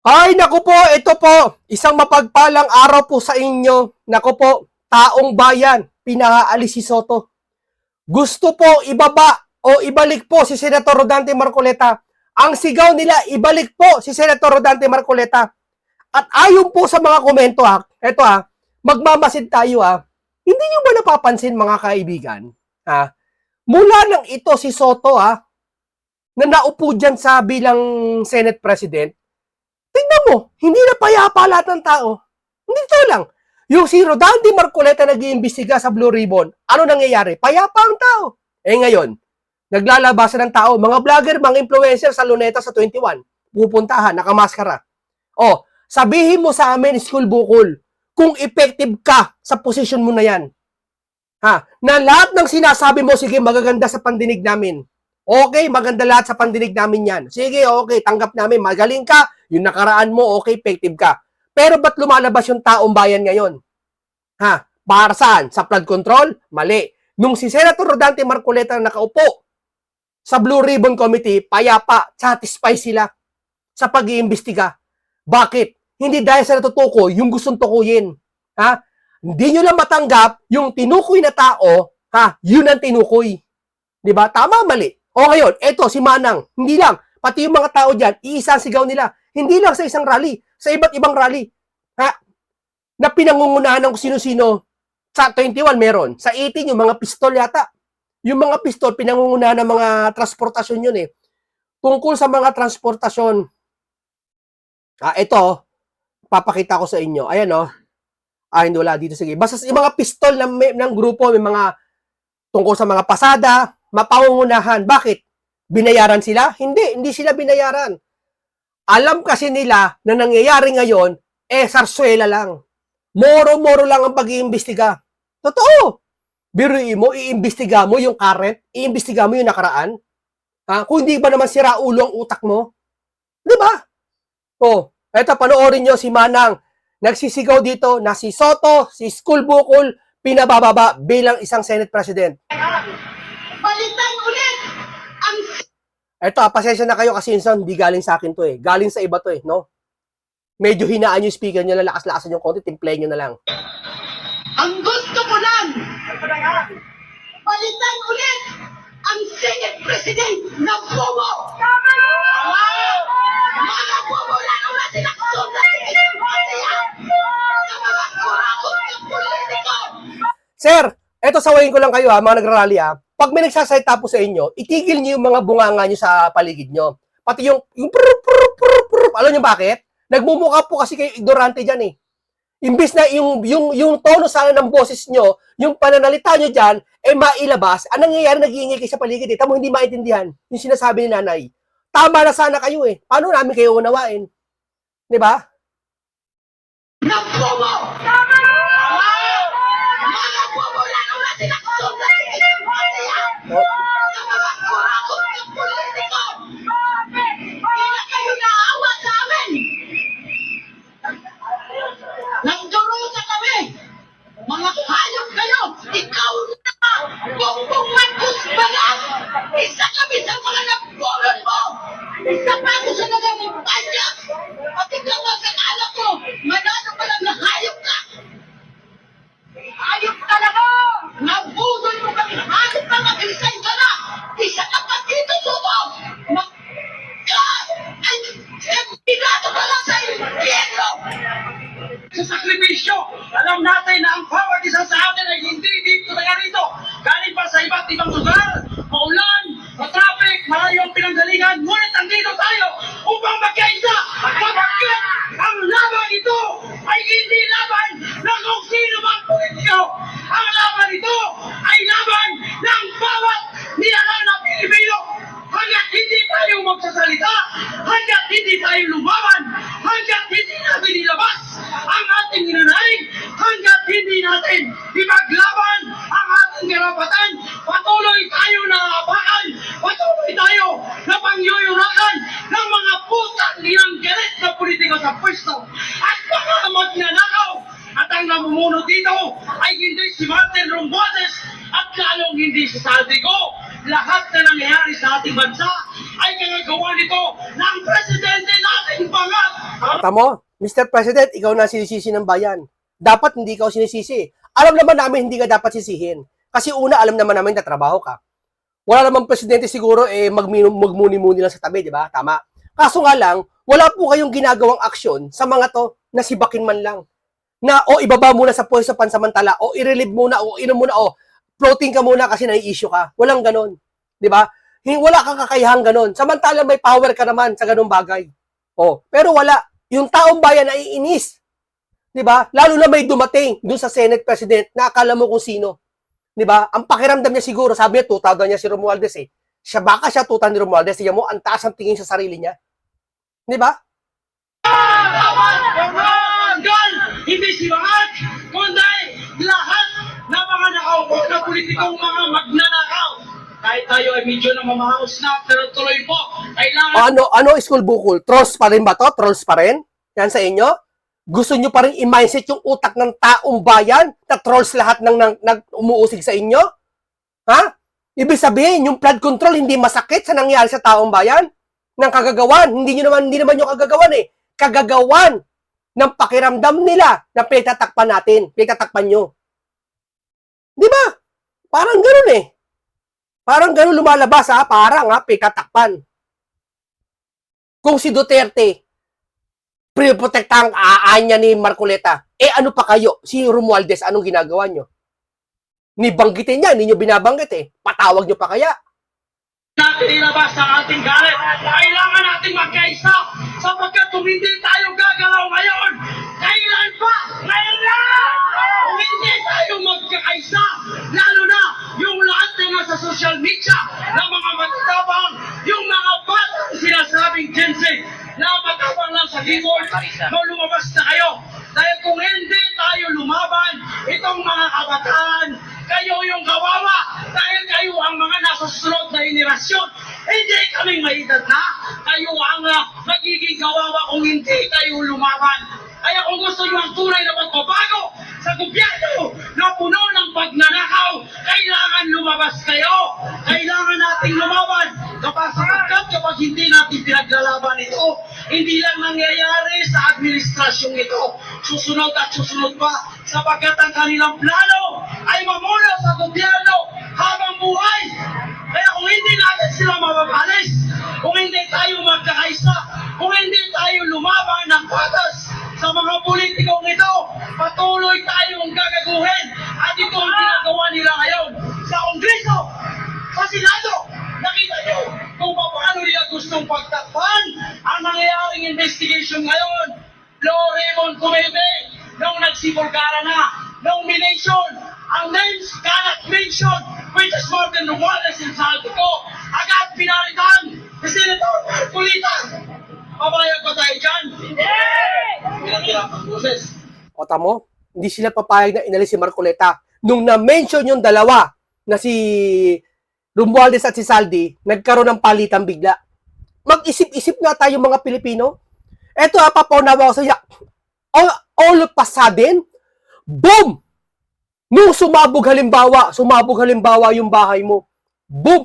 Ay, naku po, ito po, isang mapagpalang araw po sa inyo. Naku po, taong bayan, pinaalis si Soto. Gusto po ibaba o ibalik po si Senator Rodante Marcoleta. Ang sigaw nila, ibalik po si Senator Rodante Marcoleta. At ayon po sa mga komento ha, eto ha, magmamasid tayo ha, hindi nyo ba napapansin mga kaibigan, ha, mula nang ito si Soto ha, na naupo dyan sa bilang Senate President, Tingnan mo, hindi na payapa lahat ng tao. Hindi ito lang. Yung si Rodante Marcoleta nag-iimbestiga sa Blue Ribbon, ano nangyayari? Payapa ang tao. Eh ngayon, naglalabasan ng tao, mga vlogger, mga influencer sa Luneta sa 21, pupuntahan, nakamaskara. O, sabihin mo sa amin, school bukol, kung effective ka sa posisyon mo na yan. Ha? Na lahat ng sinasabi mo, sige, magaganda sa pandinig namin. Okay, maganda lahat sa pandinig namin yan. Sige, okay, tanggap namin. Magaling ka, yung nakaraan mo, okay, effective ka. Pero ba't lumalabas yung taong bayan ngayon? Ha? Para saan? Sa flood control? Mali. Nung si Senator Rodante Marcoleta na nakaupo sa Blue Ribbon Committee, payapa, satisfy sila sa pag-iimbestiga. Bakit? Hindi dahil sa natutukoy, yung gustong tukuyin. Ha? Hindi nyo lang matanggap yung tinukoy na tao, ha? Yun ang tinukoy. Di ba? Tama, mali. O ngayon, eto si Manang, hindi lang, pati yung mga tao dyan, iisa sigaw nila. Hindi lang sa isang rally, sa iba't ibang rally. Ha? Na pinangungunahan ng sino-sino. Sa 21 meron. Sa 18 yung mga pistol yata. Yung mga pistol, pinangungunahan ng mga transportasyon yun eh. Tungkol sa mga transportasyon. Ah, ito, papakita ko sa inyo. Ayan oh. Ah, hindi wala dito. Sige. Basta yung mga pistol ng, ng grupo, may mga tungkol sa mga pasada, mapangungunahan. Bakit? Binayaran sila? Hindi, hindi sila binayaran. Alam kasi nila na nangyayari ngayon, eh, sarsuela lang. Moro-moro lang ang pag-iimbestiga. Totoo. Biruin mo, iimbestiga mo yung current, iimbestiga mo yung nakaraan. Ha? Kung hindi ba naman sira ulo ang utak mo? Di ba? Oh, eto panoorin nyo si Manang. Nagsisigaw dito na si Soto, si School Bukol, pinabababa bilang isang Senate President. Eto, ah, pasensya na kayo kasi yun, hindi galing sa akin to eh. Galing sa iba to eh, no? Medyo hinaan yung speaker nyo, lalakas-lakasan yung konti, timplay nyo na lang. ang gusto ko lang. Balitan ulit ang Senate President na bobo. Tama! Mga bobo lalo na sila kusunod sa Demokrasiya. Sa mga kurakot ng politiko. Sir, eto sawayin ko lang kayo ha, mga nagrarally ha. Pag may nagsasalita po sa inyo, itigil niyo yung mga bunganga niyo sa paligid niyo. Pati yung, yung prr, prr, prr, prr, alam niyo bakit? Nagmumukha po kasi kayo ignorante dyan eh. Imbis na yung, yung, yung tono sana ng boses nyo, yung pananalita nyo dyan, eh mailabas, anong nangyayari nag-iingay kayo sa paligid eh. Tamo hindi maintindihan yung sinasabi ni nanay. Tama na sana kayo eh. Paano namin kayo unawain? Di ba? Na Nope. Hindi natin ilabas ang ating inanalig, hanggat hindi natin ipaglaban ang ating karapatan, patuloy tayo na apakan, patuloy tayo na pangyuyurakan ng mga putang nilang galit na politiko sa pwesto. At mga magnanakaw at ang namumuno dito ay hindi si Martin Romualdez. At lalong hindi si Saldico. Lahat na nangyayari sa ating bansa ay kagagawa nito ng presidente nating pangat Tamo, Mr. President, ikaw na sinisisi ng bayan. Dapat hindi ikaw sinisisi. Alam naman namin hindi ka dapat sisihin. Kasi una, alam naman namin na trabaho ka. Wala namang presidente siguro eh magmuni-muni lang sa tabi, di ba? Tama. Kaso nga lang, wala po kayong ginagawang aksyon sa mga to na sibakin man lang. Na o ibaba muna sa pwesto pansamantala o i-relieve muna o inom muna o floating ka muna kasi nai-issue ka. Walang ganon. Di ba? Wala kang kakayahan ganon. Samantala may power ka naman sa ganong bagay. Oh, pero wala. Yung taong bayan ay inis. 'Di ba? Lalo na may dumating dun sa Senate President na akala mo kung sino. 'Di ba? Ang pakiramdam niya siguro, sabi niya tutawag niya si Romualdez eh. Siya baka siya tutan ni Romualdez, siya mo ang taas ang tingin sa sarili niya. 'Di ba? Hindi si Mangat, kundi lahat ng mga nakaupo na politikong mga magnanakaw. Kahit tayo ay medyo na mamahaos na, pero tuloy po, kailangan Ano ano school bukol? Trolls pa rin ba to? Trolls pa rin? Yan sa inyo? Gusto nyo pa rin i-mindset yung utak ng taong bayan na trolls lahat ng, ng, nag umuusig sa inyo? Ha? Ibig sabihin, yung flood control hindi masakit sa nangyari sa taong bayan? Ng kagagawan. Hindi nyo naman, hindi naman yung kagagawan eh. Kagagawan ng pakiramdam nila na pinagtatakpan natin. Pinagtatakpan nyo. Di ba? Parang ganun eh. Parang ganun lumalabas ha. Parang ha, pinagtatakpan kung si Duterte pinoprotektahan ang aan niya ni Marcoleta, eh ano pa kayo? Si Romualdez, anong ginagawa nyo? Nibanggitin niya, hindi nyo binabanggit eh. Patawag nyo pa kaya? natin ilabas ang ating galit. Kailangan natin magkaisa sapagkat kung hindi tayo gagalaw ngayon, kailan pa? Ngayon lang! Kung hindi tayo magkakaisa, lalo na yung lahat na nasa social media na mga matapang, yung mga batang sinasabing Gen Z na matapang lang sa keyboard, no lumabas na kayo. Dahil kung hindi tayo lumaban, itong mga kabataan, kayo yung kawawa dahil kayo ang mga nasa susunod na henerasyon. Hindi kami may edad na. Kayo ang uh, magiging kawawa kung hindi kayo lumaban. Kaya kung gusto nyo ang tunay na pagbabago sa gobyerno na puno ng pagnanakaw, kailangan lumabas kayo. Kailangan nating lumaban. Kapag sapagkat kapag hindi natin pinaglalaban ito, hindi lang nangyayari sa administrasyong ito. Susunod at susunod pa sapagkat ang kanilang plano ay mamula sa gobyerno habang buhay. Kaya kung hindi natin sila mapapalis, kung hindi tayo magkakaisa, kung hindi tayo lumaban ng patas sa mga politikong ito, patuloy tayong gagaguhin. At ito ang ginagawa nila ngayon sa Kongreso, sa Senado. Nakita nyo kung paano nila gustong pagtakpan ang nangyayaring investigation ngayon. Law Raymond Comebe, nung nagsipulkara na, nomination, ang names cannot mention, which is more than the one as in ko. Agad pinalitan, si Senator Marcolita. Pabayag ba tayo dyan? Hindi! Pinatira ang boses. O tamo, hindi sila papayag na inalis si Marcoleta. Nung na-mention yung dalawa na si Romualdez at si Saldi, nagkaroon ng palitan bigla. Mag-isip-isip nga tayo mga Pilipino. Eto ha, papaunawa ko sa iyo. All, all of a sudden, boom! Nung sumabog halimbawa, sumabog halimbawa yung bahay mo, boom!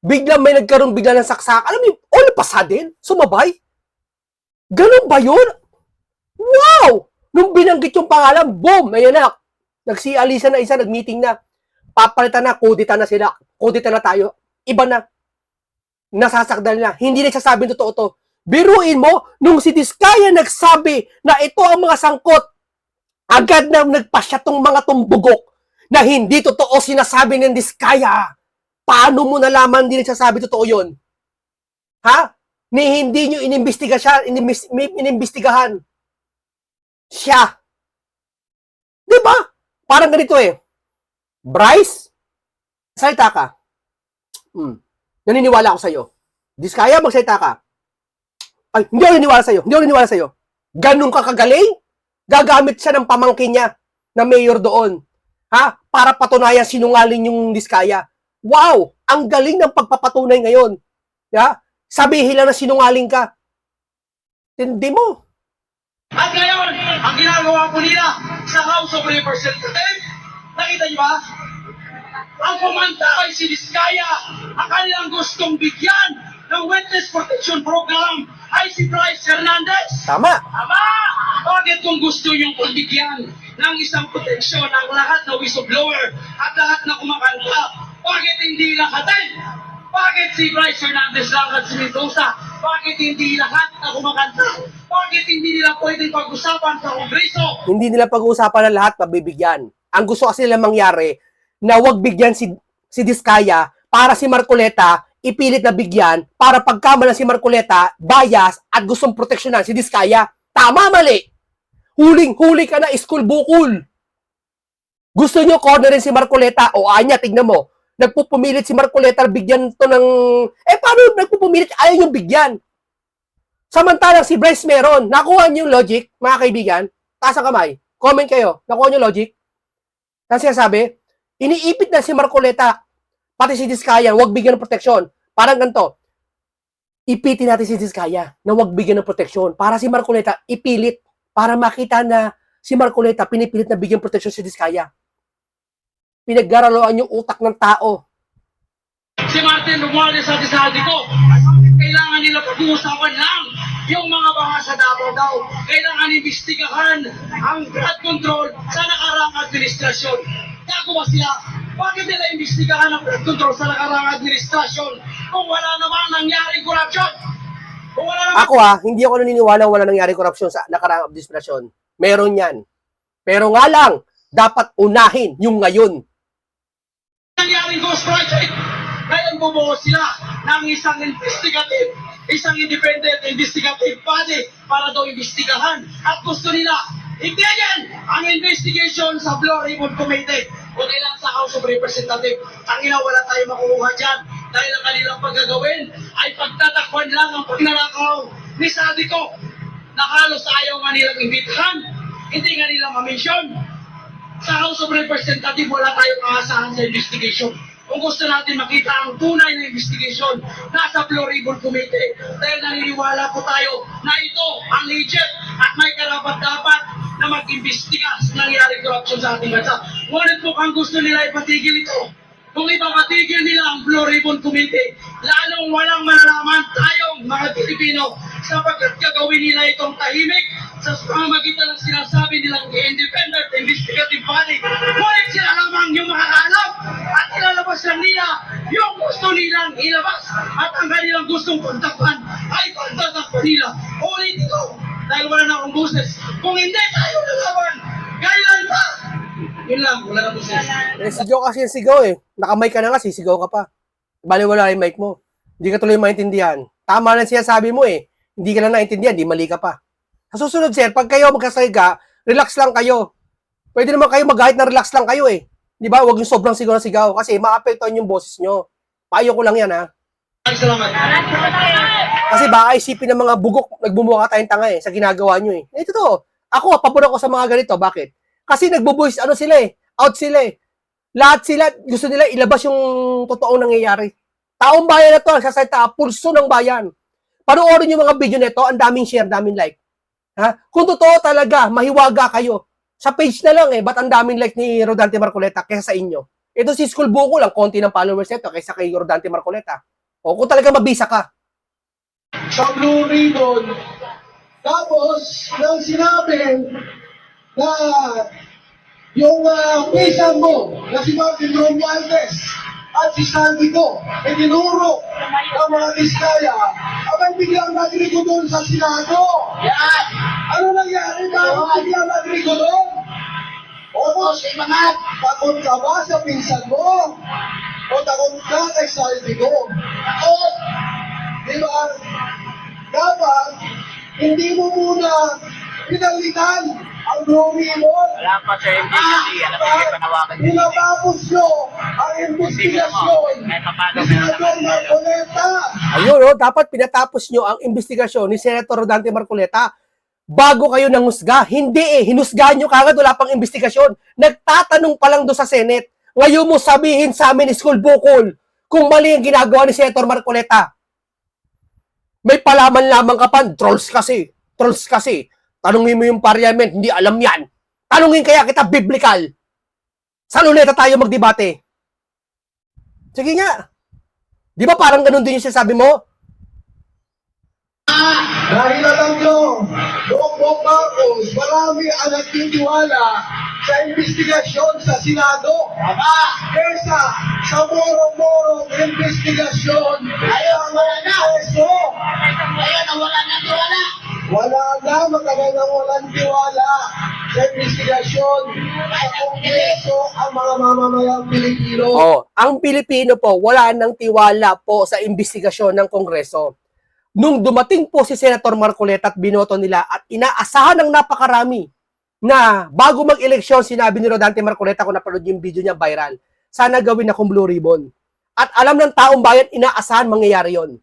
Biglang may nagkaroon bigla ng saksak. Alam mo, all of a sudden, sumabay. Ganun ba yun? Wow! Nung binanggit yung pangalan, boom! Ayan na. Nagsialisa na isa, nag-meeting na. Papalitan na, kudita na sila. Kudita na tayo. Iba na. Nasasakdal na. Hindi nagsasabing totoo to. Biruin mo, nung si Diskaya nagsabi na ito ang mga sangkot, agad na nagpasya tong mga tumbugok na hindi totoo sinasabi ng Diskaya. Paano mo nalaman hindi nagsasabi totoo yun? Ha? Ni hindi nyo inimbestiga siya, inimbis, inimbestigahan. Siya. Di ba? Parang ganito eh. Bryce, salita ka. Hmm. Naniniwala ako sa'yo. Diskaya, magsalita ka. Ay, hindi ako naniniwala sa'yo. Hindi ako naniniwala sa'yo. Ganun ka kagaling? Gagamit siya ng pamangkin niya na mayor doon. Ha? Para patunayan sinungaling yung Diskaya. Wow! Ang galing ng pagpapatunay ngayon. Ya? Sabihin lang na sinungaling ka. Hindi mo. At ngayon, ang ginagawa po nila sa House of Representatives, nakita niyo ba? Ang kumanta ay si Diskaya, ang kanilang gustong bigyan ng Witness Protection Program ay si Bryce Hernandez. Tama. Ama! Bakit kung gusto yung pagbigyan ng isang proteksyon ang lahat na whistleblower at lahat na kumakanta, bakit hindi lahatin? Bakit si Bryce Hernandez lang at si Mendoza? Bakit hindi lahat na kumakanta? Bakit hindi nila pwedeng pag-usapan sa Kongreso? Hindi nila pag-uusapan ng lahat, mabibigyan. Ang gusto kasi nila mangyari, na wag bigyan si, si Diskaya para si Marcoleta ipilit na bigyan para pagkamalan si Marcoleta, bias at gustong proteksyonan si Diskaya. Tama, mali! Huling-huli ka na, school bukul! Gusto nyo cornerin si Marcoleta o anya, tignan mo, nagpupumilit si Marcoleta bigyan to ng... Eh, paano nagpupumilit? Ayaw yung bigyan. Samantalang si Bryce meron. Nakuha niyo yung logic, mga kaibigan. Taas kamay. Comment kayo. Nakuha niyo logic? Kasi sabi, iniipit na si Marcoleta, pati si Diskaya, wag bigyan ng proteksyon. Parang ganito, ipitin natin si Diskaya na wag bigyan ng proteksyon. Para si Marcoleta, ipilit. Para makita na si Marcoleta, pinipilit na bigyan proteksyon si Diskaya. Pinaggaraloan yung utak ng tao. si Martin Romualdez at isabi ko, kailangan nila pag-uusapan lang yung mga banga sa daw. Kailangan imbestigahan ang flood control sa nakarang administrasyon. Gago ba sila? Bakit nila imbestigahan ang flood control sa nakarang administrasyon kung wala namang nangyaring corruption? Kung wala namang Ako ha, hindi ako naniniwala wala nangyari korupsyon sa nakaraang administrasyon. Meron yan. Pero nga lang, dapat unahin yung ngayon. nangyaring ghost project. Ngayon bumuo sila ng isang investigative, isang independent investigative body para daw imbestigahan. At gusto nila, yan ang investigation sa Blue Ribbon Committee. Kundi lang sa House of Representatives. Tangina, wala tayo makukuha dyan. Dahil ang kanilang paggagawin ay pagtatakpan lang ang pagnanakaw ni Sadiko na halos ayaw nga nilang imbitahan. Hindi nga nila ma-mention sa House of Representatives, wala tayong aasahan sa investigation. Kung gusto natin makita ang tunay na investigation, nasa Blue Ribbon Committee. Dahil naniniwala po tayo na ito ang legit at may karapat-dapat na mag-imbestiga sa nangyaring corruption sa ating bansa. Ngunit mukhang gusto nila ipatigil ito. Kung ipapatigil nila ang Blue Ribbon Committee, lalong walang malalaman tayong mga Pilipino sapagkat gagawin nila itong tahimik sa pamamagitan ng sinasabi nilang independent investigative body. Ngunit sila lamang yung makakaalam at ilalabas lang nila yung gusto nilang ilabas at ang kanilang gustong pagtakpan ay pagtatakpan nila. Ulit ito dahil wala na akong business. Kung hindi tayo lalaban, kailan pa? Yun lang, wala na business. Eh, si Joe kasi yung sigaw eh. Nakamay ka na nga, sisigaw ka pa. Bali wala yung mic mo. Hindi ka tuloy maintindihan. Tama lang siya sabi mo eh. Hindi ka na naintindihan, di mali ka pa. Sa susunod, sir, pag kayo magkasaga, relax lang kayo. Pwede naman kayo mag na relax lang kayo eh. Di ba? Huwag yung sobrang sigaw na sigaw kasi maapektuhan yung boses nyo. Payo ko lang yan ha. Salamat. Kasi baka isipin ng mga bugok, nagbumuka tayong tanga eh, sa ginagawa nyo eh. Eh, totoo. Ako, pabor ako sa mga ganito. Bakit? Kasi nagbo-voice, ano sila eh, out sila eh. Lahat sila, gusto nila ilabas yung totoong nangyayari. Taong bayan na to, nagsasalita, pulso ng bayan. Panoorin yung mga video nito, ang daming share, daming like. Ha? Kung totoo talaga, mahiwaga kayo. Sa page na lang eh, ba't ang daming like ni Rodante Marcoleta kaysa sa inyo? Ito si School Buko lang, konti ng followers nito kaysa kay Rodante Marcoleta. O kung talaga mabisa ka, sa Blue Ribbon. Tapos, nang sinabi na yung uh, pinsan mo na si Martin Romualdez at si Sandy ko, ay tinuro ng mga diskaya, abay biglang nagrigo doon sa Senado. Yan! Ano nangyari? Bakit biglang nagrigo doon? O, si mga takot ka ba sa pinsan mo? Takot ka kay Sandy ko? Takot! Di ba? Dapat, hindi mo muna pinalitan ang Blue Ribbon. Wala pa sa MDC, alam mo yung panawagan niya. Pinatapos nyo ang investigasyon ni Senator Marcoleta. Ayun, oh, dapat pinatapos nyo ang investigasyon ni Senator Rodante Marcoleta bago kayo nangusga. Hindi eh, hinusgahan nyo kagad, wala pang investigasyon. Nagtatanong pa lang doon sa Senate. Ngayon mo sabihin sa amin, school bukol, kung mali ang ginagawa ni Senator Marcoleta. May palaman lamang ka pa, trolls kasi. Trolls kasi. Tanungin mo yung parliament, hindi alam yan. Tanungin kaya kita biblical. Sa luneta tayo magdebate. Sige nga. Di ba parang ganun din yung sinasabi mo? Dahil alam nyo marami ang nagtitiwala sa investigasyon sa Senado. Tama! Kesa sa morong-morong investigasyon Ayun, wala na. Kongreso. Ayun, nawala na tiwala. Wala na matagal nang walang tiwala sa investigasyon sa Kongreso ang mga mamamayang Pilipino. Oh, ang Pilipino po, wala nang tiwala po sa investigasyon ng Kongreso. Nung dumating po si Senator Marcoleta at binoto nila at inaasahan ng napakarami na bago mag-eleksyon, sinabi ni Rodante Marcoleta kung napanood yung video niya viral, sana gawin akong blue ribbon. At alam ng taong bayan, inaasahan mangyayari yon.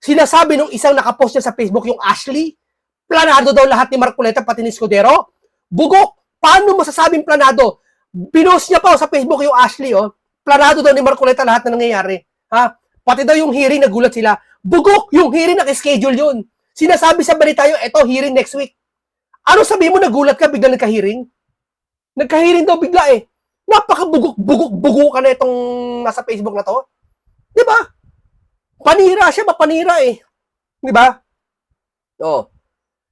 Sinasabi nung isang nakapost niya sa Facebook, yung Ashley, planado daw lahat ni Marcoleta pati ni Scudero. Bugok! Paano masasabing planado? Pinost niya pa oh, sa Facebook yung Ashley, oh. Planado daw ni Marcoleta lahat na nangyayari. Ha? Pati daw yung hearing, nagulat sila. Bugok! Yung hearing, naka-schedule yun. Sinasabi sa balita yung, eto, hearing next week. Ano sabi mo, nagulat ka, bigla nagka-hearing? Nagka-hearing daw bigla eh. Napaka-bugok, bugok, bugok ka na itong nasa Facebook na to. Di ba? Panira siya, mapanira eh. Di ba? Oh.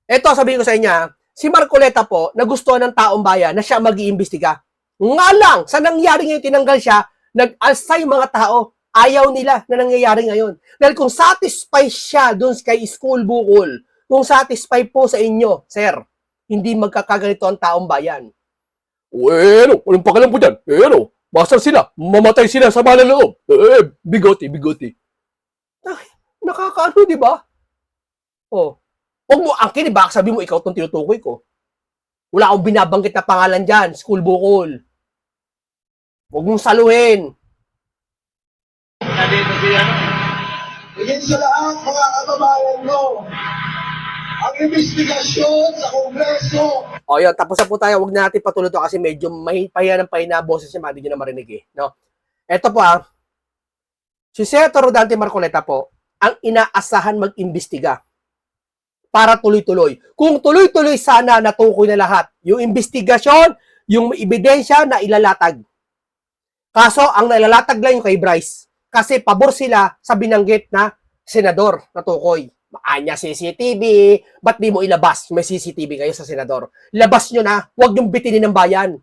Ito, sabihin ko sa inyo, ha, si Marcoleta po, nagustuhan ng taong bayan na siya mag-iimbestiga. Nga lang, sa nangyari ngayon, tinanggal siya, nag-alsa yung mga tao. Ayaw nila na nangyayari ngayon. Dahil kung satisfied siya dun kay school bukol, kung satisfied po sa inyo, sir, hindi magkakaganito ang taong bayan. Bueno, anong pakalam po dyan? Eh, ano, basta sila, mamatay sila sa malang loob. Eh, bigote, bigote. Ay, nakakaano, di ba? Oh. Huwag mo, ang kini, baka sabi mo, ikaw itong tinutukoy ko. Wala akong binabanggit na pangalan dyan, school bukol. Huwag mong saluhin. Nandito si ano. Higit sa lahat, mga kababayan ko, ang investigasyon sa Kongreso O yun, tapos na po tayo. Huwag na natin patuloy to kasi medyo may pahiya ng pahiya na boses niya, hindi nyo na marinig eh. No? Ito po ah. Si Senator Rodante Marcoleta po, ang inaasahan mag-imbestiga para tuloy-tuloy. Kung tuloy-tuloy sana natukoy na lahat, yung investigasyon, yung ebidensya na ilalatag. Kaso, ang nailalatag lang yung kay Bryce. Kasi pabor sila sa binanggit na senador na tukoy. Anya CCTV, ba't di mo ilabas? May CCTV kayo sa senador. Labas nyo na, huwag yung bitinin ng bayan.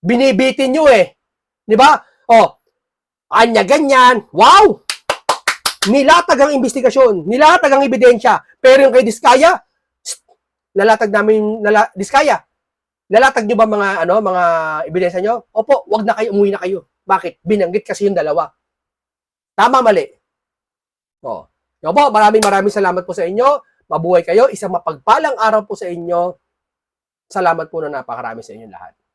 Binibitin nyo eh. Di ba? Oh, anya ganyan. Wow! Nilatag ang investigasyon, nilatag ang ebidensya. Pero yung kay Diskaya, lalatag namin, lala, Diskaya, lalatag nyo ba mga, ano, mga ebidensya nyo? Opo, wag na kayo, umuwi na kayo. Bakit? Binanggit kasi yung dalawa. Tama, mali. Oh. Yo po, maraming maraming salamat po sa inyo. Mabuhay kayo. Isang mapagpalang araw po sa inyo. Salamat po na napakarami sa inyo lahat.